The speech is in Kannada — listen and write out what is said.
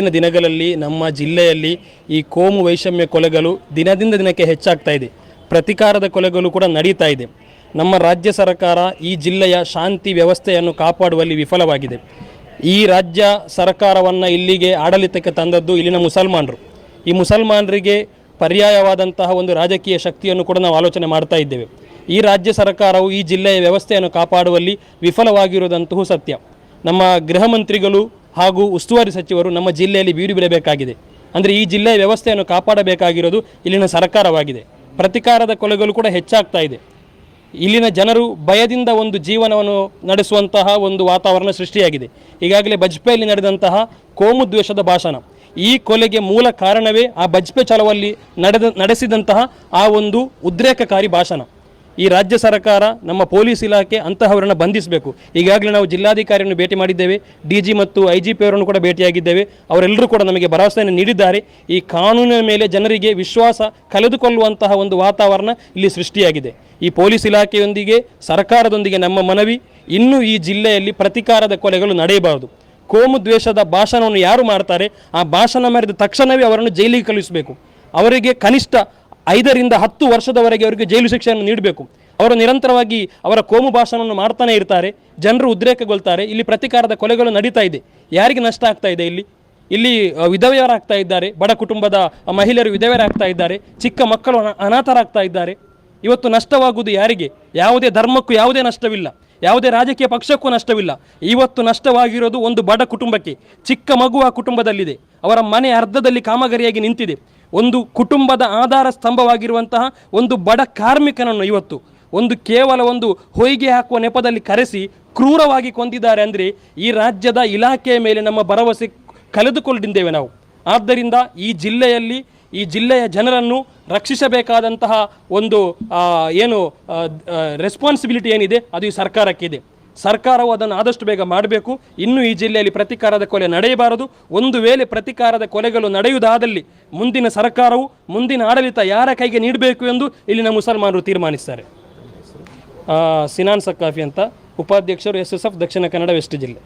ಇತ್ತೀಚಿನ ದಿನಗಳಲ್ಲಿ ನಮ್ಮ ಜಿಲ್ಲೆಯಲ್ಲಿ ಈ ಕೋಮು ವೈಷಮ್ಯ ಕೊಲೆಗಳು ದಿನದಿಂದ ದಿನಕ್ಕೆ ಹೆಚ್ಚಾಗ್ತಾ ಇದೆ. ಪ್ರತಿಕಾರದ ಕೊಲೆಗಳು ಕೂಡ ನಡೀತಾ ಇದೆ. ನಮ್ಮ ರಾಜ್ಯ ಸರ್ಕಾರ ಈ ಜಿಲ್ಲೆಯ ಶಾಂತಿ ವ್ಯವಸ್ಥೆಯನ್ನು ಕಾಪಾಡುವಲ್ಲಿ ವಿಫಲವಾಗಿದೆ. ಈ ರಾಜ್ಯ ಸರ್ಕಾರವನ್ನು ಇಲ್ಲಿಗೆ ಆಡಳಿತಕ್ಕೆ ತಂದದ್ದು ಇಲ್ಲಿನ ಮುಸಲ್ಮಾನರು. ಈ ಮುಸಲ್ಮಾನರಿಗೆ ಪರ್ಯಾಯವಾದಂತಹ ಒಂದು ರಾಜಕೀಯ ಶಕ್ತಿಯನ್ನು ಕೂಡ ನಾವು ಆಲೋಚನೆ ಮಾಡ್ತಾ ಇದ್ದೇವೆ. ಈ ರಾಜ್ಯ ಸರ್ಕಾರವು ಈ ಜಿಲ್ಲೆಯ ವ್ಯವಸ್ಥೆಯನ್ನು ಕಾಪಾಡುವಲ್ಲಿ ವಿಫಲವಾಗಿರುವುದಂತೂ ಸತ್ಯ. ನಮ್ಮ ಗೃಹ ಮಂತ್ರಿಗಳು ಹಾಗೂ ಉಸ್ತುವಾರಿ ಸಚಿವರು ನಮ್ಮ ಜಿಲ್ಲೆಯಲ್ಲಿ ಬೀಡು ಬಿಡಬೇಕಾಗಿದೆ ಅಂದರೆ ಈ ಜಿಲ್ಲೆಯ ವ್ಯವಸ್ಥೆಯನ್ನು ಕಾಪಾಡಬೇಕಾಗಿರೋದು ಇಲ್ಲಿನ ಸರ್ಕಾರವಾಗಿದೆ. ಪ್ರತಿಕಾರದ ಕೊಲೆಗಳು ಕೂಡ ಹೆಚ್ಚಾಗ್ತಾ ಇದೆ. ಇಲ್ಲಿನ ಜನರು ಭಯದಿಂದ ಒಂದು ಜೀವನವನ್ನು ನಡೆಸುವಂತಹ ಒಂದು ವಾತಾವರಣ ಸೃಷ್ಟಿಯಾಗಿದೆ. ಈಗಾಗಲೇ ಬಜ್ಪೆಯಲ್ಲಿ ನಡೆದಂತಹ ಕೋಮು ದ್ವೇಷದ ಭಾಷಣ. ಈ ಕೊಲೆಗೆ ಮೂಲ ಕಾರಣವೇ ಆ ಬಜ್ಪೆ ಚಳವಲ್ಲಿ ನಡೆದ ನಡೆಸಿದಂತಹ ಆ ಒಂದು ಉದ್ರೇಕಕಾರಿ ಭಾಷಣ. ಈ ರಾಜ್ಯ ಸರ್ಕಾರ ನಮ್ಮ ಪೊಲೀಸ್ ಇಲಾಖೆ ಅಂತಹವರನ್ನು ಬಂಧಿಸಬೇಕು. ಈಗಾಗಲೇ ನಾವು ಜಿಲ್ಲಾಧಿಕಾರಿಯನ್ನು ಭೇಟಿ ಮಾಡಿದ್ದೇವೆ. ಡಿ ಜಿ ಮತ್ತು ಐ ಜಿ ಪಿ ಅವರನ್ನು ಕೂಡ ಭೇಟಿಯಾಗಿದ್ದೇವೆ. ಅವರೆಲ್ಲರೂ ಕೂಡ ನಮಗೆ ಭರವಸೆಯನ್ನು ನೀಡಿದ್ದಾರೆ. ಈ ಕಾನೂನಿನ ಮೇಲೆ ಜನರಿಗೆ ವಿಶ್ವಾಸ ಕಳೆದುಕೊಳ್ಳುವಂತಹ ಒಂದು ವಾತಾವರಣ ಇಲ್ಲಿ ಸೃಷ್ಟಿಯಾಗಿದೆ. ಈ ಪೊಲೀಸ್ ಇಲಾಖೆಯೊಂದಿಗೆ, ಸರ್ಕಾರದೊಂದಿಗೆ ನಮ್ಮ ಮನವಿ ಇನ್ನೂ ಈ ಜಿಲ್ಲೆಯಲ್ಲಿ ಪ್ರತಿಕಾರದ ಕೊಲೆಗಳು ನಡೆಯಬಾರದು. ಕೋಮು ದ್ವೇಷದ ಭಾಷಣವನ್ನು ಯಾರು ಮಾಡ್ತಾರೆ? ಆ ಭಾಷಣ ಮಾಡಿದ ತಕ್ಷಣವೇ ಅವರನ್ನು ಜೈಲಿಗೆ ಕಳುಹಿಸಬೇಕು. ಅವರಿಗೆ ಕನಿಷ್ಠ ಐದರಿಂದ ಹತ್ತು ವರ್ಷದವರೆಗೆ ಅವರಿಗೆ ಜೈಲು ಶಿಕ್ಷೆಯನ್ನು ನೀಡಬೇಕು. ಅವರು ನಿರಂತರವಾಗಿ ಅವರ ಕೋಮು ಭಾಷಣವನ್ನು ಮಾಡ್ತಾನೆ ಇರ್ತಾರೆ, ಜನರು ಉದ್ರೇಕಗೊಳ್ತಾರೆ, ಇಲ್ಲಿ ಪ್ರತಿಕಾರದ ಕೊಲೆಗಳು ನಡೀತಾ ಇದೆ. ಯಾರಿಗೆ ನಷ್ಟ ಆಗ್ತಾ ಇದೆ ಇಲ್ಲಿ? ಇಲ್ಲಿ ವಿಧವೆಯರಾಗ್ತಾ ಇದ್ದಾರೆ, ಬಡ ಕುಟುಂಬದ ಮಹಿಳೆಯರು ವಿಧವೆಯರಾಗ್ತಾ ಇದ್ದಾರೆ, ಚಿಕ್ಕ ಮಕ್ಕಳು ಅನ- ಅನಾಥರಾಗ್ತಾ ಇದ್ದಾರೆ. ಇವತ್ತು ನಷ್ಟವಾಗುವುದು ಯಾರಿಗೆ? ಯಾವುದೇ ಧರ್ಮಕ್ಕೂ ಯಾವುದೇ ನಷ್ಟವಿಲ್ಲ, ಯಾವುದೇ ರಾಜಕೀಯ ಪಕ್ಷಕ್ಕೂ ನಷ್ಟವಿಲ್ಲ. ಇವತ್ತು ನಷ್ಟವಾಗಿರೋದು ಒಂದು ಬಡ ಕುಟುಂಬಕ್ಕೆ, ಚಿಕ್ಕ ಮಗು ಆ ಕುಟುಂಬದಲ್ಲಿದೆ. ಅವರ ಮನೆ ಅರ್ಧದಲ್ಲಿ ಕಾಮಗಾರಿಯಾಗಿ ನಿಂತಿದೆ. ಒಂದು ಕುಟುಂಬದ ಆಧಾರ ಸ್ತಂಭವಾಗಿರುವಂತಹ ಒಂದು ಬಡ ಕಾರ್ಮಿಕನನ್ನು ಇವತ್ತು ಒಂದು ಕೇವಲ ಒಂದು ಹೊಯ್ಗೆ ಹಾಕುವ ನೆಪದಲ್ಲಿ ಕರೆಸಿ ಕ್ರೂರವಾಗಿ ಕೊಂದಿದ್ದಾರೆ ಅಂದರೆ ಈ ರಾಜ್ಯದ ಇಲಾಖೆಯ ಮೇಲೆ ನಮ್ಮ ಭರವಸೆ ಕಳೆದುಕೊಂಡಿದ್ದೇವೆ ನಾವು. ಆದ್ದರಿಂದ ಈ ಜಿಲ್ಲೆಯಲ್ಲಿ, ಈ ಜಿಲ್ಲೆಯ ಜನರನ್ನು ರಕ್ಷಿಸಬೇಕಾದಂತಹ ಒಂದು ಏನು ರೆಸ್ಪಾನ್ಸಿಬಿಲಿಟಿ ಏನಿದೆ, ಅದು ಈ ಸರ್ಕಾರಕ್ಕಿದೆ. ಸರ್ಕಾರವು ಅದನ್ನು ಆದಷ್ಟು ಬೇಗ ಮಾಡಬೇಕು. ಇನ್ನು ಈ ಜಿಲ್ಲೆಯಲ್ಲಿ ಪ್ರತಿಕಾರದ ಕೊಲೆ ನಡೆಯಬಾರದು. ಒಂದು ವೇಳೆ ಪ್ರತಿಕಾರದ ಕೊಲೆಗಳು ನಡೆಯುವುದಾದಲ್ಲಿ ಮುಂದಿನ ಸರ್ಕಾರವು, ಮುಂದಿನ ಆಡಳಿತ ಯಾರ ಕೈಗೆ ನೀಡಬೇಕು ಎಂದು ಇಲ್ಲಿನ ಮುಸಲ್ಮಾನರು ತೀರ್ಮಾನಿಸ್ತಾರೆ. ಸಿನಾನ್ ಸಕ್ಕಾಫಿ ಅಂತ ಉಪಾಧ್ಯಕ್ಷರು S S F Dakshina Kannada West ಜಿಲ್ಲೆ.